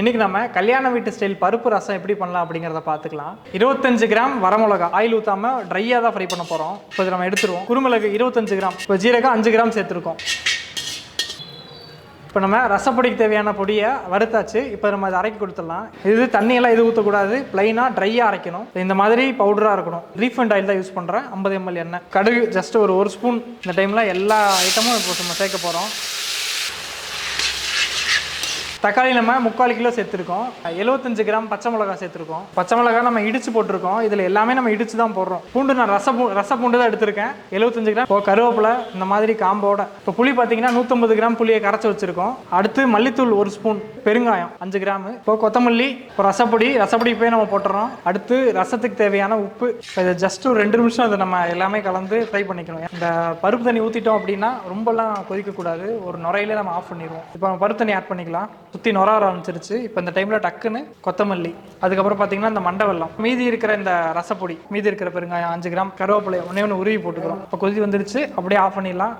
இன்றைக்கி நம்ம கல்யாண வீட்டு ஸ்டைல் பருப்பு ரசம் எப்படி பண்ணலாம் அப்படிங்கிறத பார்த்துக்கலாம். இருபத்தஞ்சு கிராம் வரமிளகா ஆயில் ஊற்றாம ட்ரையாக தான் ஃப்ரை பண்ண போகிறோம் இப்போ இதை நம்ம எடுத்துருவோம். குருமிளகு இருபத்தஞ்சு கிராம். இப்போ ஜீரகம் அஞ்சு கிராம் சேர்த்துருக்கோம். இப்போ நம்ம ரசப்பொடிக்கு தேவையான பொடியை வறுத்தாச்சு. இப்போ நம்ம அதை அரைக்கி கொடுத்துடலாம். இது தண்ணியெல்லாம் இது ஊற்றக்கூடாது ப்ளைனாக ட்ரையாக அரைக்கணும். இந்த மாதிரி பவுடராக இருக்கணும். ரீஃபண்ட் ஆயில் தான் யூஸ் பண்ணுறேன் ஐம்பது எம்எல் எண்ணெய். கடுகு ஜஸ்ட் ஒரு ஒரு ஸ்பூன் இந்த டைமில் எல்லா ஐட்டமும் இப்போ நம்ம சேர்க்க போகிறோம் தக்காளி நம்ம முக்கால் கிலோ சேர்த்துருக்கோம். எழுபத்தஞ்சு கிராம் பச்சை மிளகா சேர்த்துருக்கோம். பச்சை மிளகா நம்ம இடிச்சு போட்டிருக்கோம். இதில் எல்லாமே நம்ம இடிச்சு தான் போடுறோம். பூண்டு நான் ரச பூ ரச பூண்டு தான் எடுத்திருக்கேன். எழுபத்தஞ்சு கிராம். இப்போ கருவேப்பிலை இந்த மாதிரி காம்போட. இப்போ புளி பார்த்தீங்கன்னா நூற்றம்பது கிராம் புளியை கரைச்சி வச்சிருக்கோம். அடுத்து மல்லித்தூள் ஒரு ஸ்பூன் பெருங்காயம் அஞ்சு கிராம். இப்போ கொத்தமல்லி இப்போ ரசப்பொடி ரசப்பொடி போய் நம்ம போட்டுறோம். அடுத்து ரசத்துக்கு தேவையான உப்பு. இதை ஜஸ்ட் ஒரு ரெண்டு நிமிஷம் அதை நம்ம எல்லாமே கலந்து ஃப்ரை பண்ணிக்கணும். இந்த பருப்பு தண்ணி ஊற்றிட்டோம் அப்படின்னா ரொம்பலாம் கொதிக்கக்கூடாது. ஒரு நுரையிலே நம்ம ஆஃப் பண்ணிடுவோம். இப்போ நம்ம பருப்பு தண்ணி ஆட் பண்ணிக்கலாம். சுற்றி நொற ஆரம்பிச்சிருச்சு. இப்போ இந்த டைமில் டக்குன்னு கொத்தமல்லி அதுக்கப்புறம் பார்த்தீங்கன்னா இந்த மண்டவெல்லாம் மீதி இருக்கிற இந்த ரசப்பொடி மீதி இருக்கிற பெருங்காயம் அஞ்சு கிராம் கருவேப்பிலை ஒன்றே ஒன்று உருவி போட்டுக்கிறோம். இப்போ கொதி வந்துருச்சு அப்படியே ஆஃப் பண்ணிடலாம்.